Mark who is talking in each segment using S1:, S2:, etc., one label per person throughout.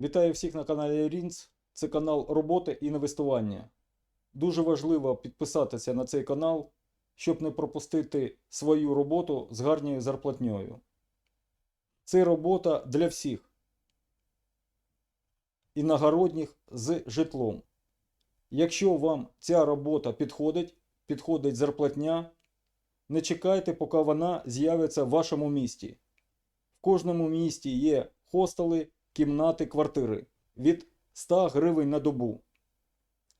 S1: Вітаю всіх на каналі Рінц. Це канал роботи і інвестування. Дуже важливо підписатися на цей канал, щоб не пропустити свою роботу з гарною зарплатньою. Це робота для всіх. Іногородніх з житлом. Якщо вам ця робота підходить, підходить зарплатня, не чекайте, поки вона з'явиться в вашому місті. В кожному місті є хостели, кімнати, квартири від 100 гривень на добу.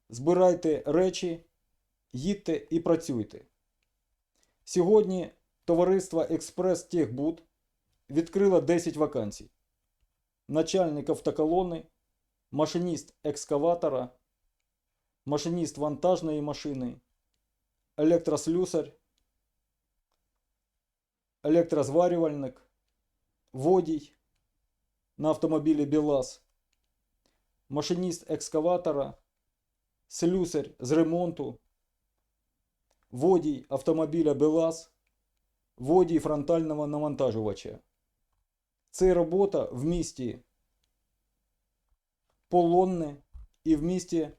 S1: Збирайте речі, їдьте і працюйте. Сьогодні товариство Експрес Техбуд відкрило 10 вакансій. Начальник автоколони, машиніст екскаватора, машиніст вантажної машини, електрослюсар, електрозварювальник, водій на автомобілі БелАЗ, машиніст екскаватора, слюсар з ремонту, водій автомобіля БелАЗ, водій фронтального навантажувача. Це робота в місті Полонне і в місті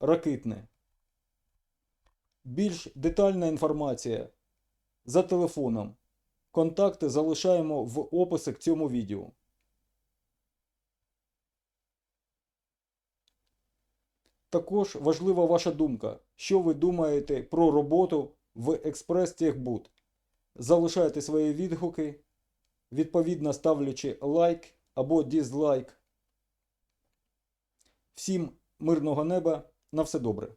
S1: Ракитне. Більш детальна інформація за телефоном. Контакти залишаємо в описі к цьому відео. Також важлива ваша думка, що ви думаєте про роботу в Експрес Техбуд. Залишайте свої відгуки, відповідно ставлячи лайк або дізлайк. Всім мирного неба, на все добре.